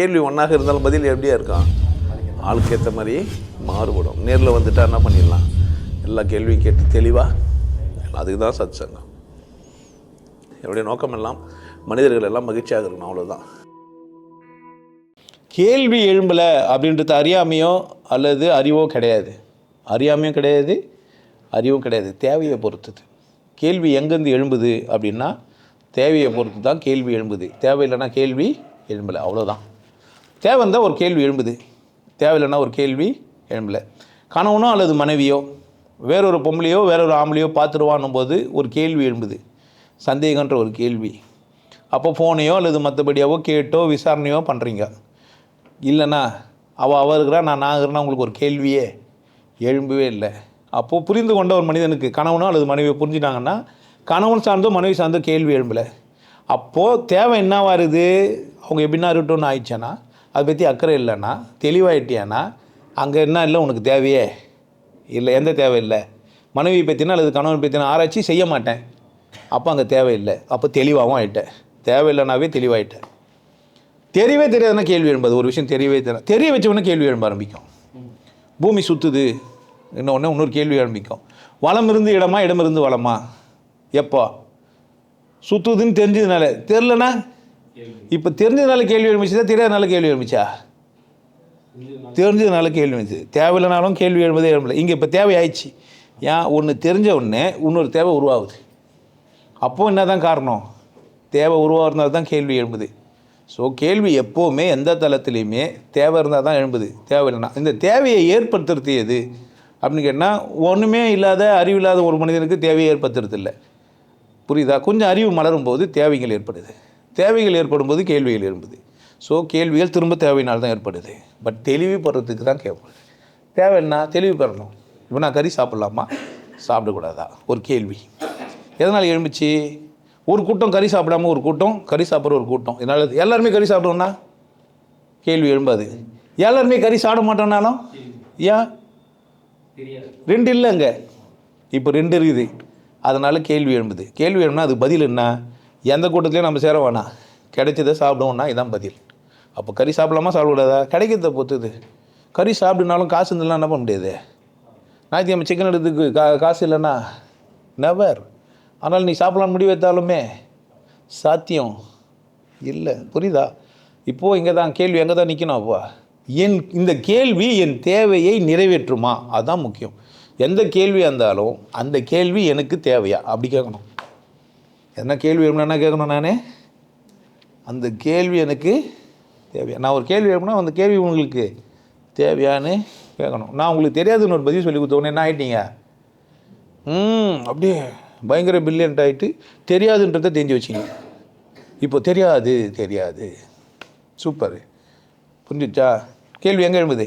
கேள்வி ஒன்றாக இருந்தாலும் பதில் எப்படியா இருக்கான் ஆளுக்கு ஏற்ற மாதிரி மாறுபடும். நேரில் வந்துட்டா என்ன பண்ணிடலாம்? எல்லா கேள்வியும் கேட்டு தெளிவாக அதுக்கு தான் சத் சங்கம் என்னுடைய நோக்கம் எல்லாம் மனிதர்கள் எல்லாம் மகிழ்ச்சியாக இருக்கணும் அவ்வளோதான் கேள்வி எழும்பலை அப்படின்றது அறியாமையோ அல்லது அறிவோ கிடையாது. அறியாமையும் கிடையாது அறிவும் கிடையாது. தேவையை பொறுத்தது. கேள்வி எங்கேருந்து எழும்புது அப்படின்னா தேவையை பொறுத்து தான் கேள்வி எழும்புது. தேவையில்லைன்னா கேள்வி எழும்பலை. அவ்வளோதான் தேவைந்தால் ஒரு கேள்வி எழும்புது. தேவையில்லைன்னா ஒரு கேள்வி எழும்பலை. கணவனோ அல்லது மனைவியோ வேறொரு பொம்பளையோ வேறொரு ஆம்பளையோ பார்த்துருவான்னும் போது ஒரு கேள்வி எழும்புது. சந்தேகன்ற ஒரு கேள்வி. அப்போ ஃபோனையோ அல்லது மற்றபடியாவோ கேட்டோ விசாரணையோ பண்ணுறீங்க இல்லைண்ணா அவள் அவள் இருக்கிறா நான் நான் இருக்கிறேன்னா உங்களுக்கு ஒரு கேள்வியே எழும்பவே இல்லை. அப்போது புரிந்து கொண்ட ஒரு மனிதனுக்கு கணவனோ அல்லது மனைவியோ புரிஞ்சுட்டாங்கன்னா கணவன் சார்ந்தோ மனைவி சார்ந்தோ கேள்வி எழும்பலை. அப்போது தேவை என்ன வருது அவங்க எப்படின்னா இருக்கட்டும்னு ஆயிடுச்சேன்னா அதை பற்றி அக்கறை இல்லைன்னா தெளிவாயிட்டியானா அங்கே என்ன இல்லை உனக்கு தேவையே. இல்லை எந்த தேவையில்லை. மனைவியை மனைவி பற்றினா அல்லது கணவன் பற்றின ஆராய்ச்சி செய்ய மாட்டேன். அப்போ அங்கே தேவையில்லை. அப்போ தெளிவாகவும் ஆயிட்டேன். தேவையில்லைனாவே தெளிவாயிட்டேன். தெரியவே தெரியாதுன்னா கேள்வி எழும்பது ஒரு விஷயம் தெரியவே தெரியாது. தெரிய வச்சவொடனே கேள்வி எழும்ப ஆரம்பிக்கும். பூமி சுற்றுது இன்னும் ஒன்று இன்னொரு கேள்வி ஆரம்பிக்கும். வளம் இருந்து இடமா இடம் இருந்து வளமா? எப்போ? சுற்றுதுன்னு தெரிஞ்சதுனால. தெரிலனா இப்போ தெரிஞ்சதுனால கேள்வி எழுமிச்சதா தெரியாதனால கேள்வி எழுமிச்சா? தெரிஞ்சதுனால கேள்வி எழுந்துச்சு தேவையில்லைனாலும் கேள்வி எழும்பதே எழும்பல. இங்கே இப்போ தேவை ஆயிடுச்சு ஏன்? ஒன்று தெரிஞ்ச உடனே இன்னொரு தேவை உருவாகுது. அப்போது என்ன தான் காரணம்? தேவை உருவாகிறதுனால தான் கேள்வி எழும்புது. ஸோ கேள்வி எப்போவுமே எந்த தளத்துலையுமே தேவை இருந்தால் தான் எழும்புது. தேவையில்லைன்னா இந்த தேவையை ஏற்படுத்துறது எது? அப்படின்னு கேட்டால் ஒன்றுமே இல்லாத அறிவில்லாத ஒரு மனிதனுக்கு தேவையை ஏற்படுத்துறது இல்லை புரியுதா? கொஞ்சம் அறிவு மலரும் போது தேவைகள் ஏற்படுது. தேவைகள் ஏற்படும் போது கேள்விகள் எழும்புது. ஸோ கேள்விகள் திரும்ப தேவையினால் தான் ஏற்படுது. பட் தெளிவு பெறத்துக்கு தான் கேட்பது தேவை என்ன? தெளிவு பெறணும். இப்போ நான் கறி சாப்பிட்லாமா? சாப்பிடக்கூடாதா? ஒரு கேள்வி. எதனால் எழும்பிச்சு? ஒரு கூட்டம் கறி சாப்பிடாம ஒரு கூட்டம் கறி சாப்பிட்ற ஒரு கூட்டம். இதனால் எல்லாருமே கறி சாப்பிடுவோம்னா? கேள்வி எழும்பாது. எல்லாருமே கறி சாப்பிட மாட்டோம்னாலும்? ஏன்? ரெண்டு இல்லைங்க. இப்போ ரெண்டு இருக்குது. அதனால் கேள்வி எழும்புது. கேள்வி எழும்புனா அது பதில் என்ன? எந்த கூட்டத்துலையும் நம்ம சேர வேணாம். கிடைச்சதை சாப்பிடுவோம்னா இதான் பதில். அப்போ கறி சாப்பிடலாமா சாப்பிடக்கூடாதா? கிடைக்கிறத பொறுத்தது. கறி சாப்பிடுனாலும் காசு இருந்தாலும் என்ன பண்ண முடியாது? ஞாயிற்றுக்கிழமை சிக்கன் எடுத்துக்கு கா காசு இல்லைன்னா நெவர் ஆனால் நீ சாப்பிடலாம்னு முடிவு வைத்தாலுமே சாத்தியம் இல்லை. புரியுதா? இப்போது இங்கே தான் கேள்வி எங்கே தான் நிற்கணும் அப்போ? என் இந்த கேள்வி என் தேவையை நிறைவேற்றுமா? அதுதான் முக்கியம். எந்த கேள்வியாக இருந்தாலும் அந்த கேள்வி எனக்கு தேவையா? அப்படி கேட்கணும். என்ன கேள்வி என்ன கேட்கணும் நானே? அந்த கேள்வி எனக்கு தேவையா? நான் ஒரு கேள்வி வேணும்னா அந்த கேள்வி உங்களுக்கு தேவையான்னு கேட்கணும். நான் உங்களுக்கு தெரியாதுன்னு ஒரு பதில் சொல்லி கொடுத்தோன்னே என்ன ஆகிட்டீங்க ம் அப்படியே பயங்கர பில்லியன்ட் ஆகிட்டு தெரியாதுன்றதை தெரிஞ்சு வச்சிங்க. இப்போ தெரியாது தெரியாது. சூப்பர். புரிஞ்சிச்சா? கேள்வி எங்கே எழும்புது?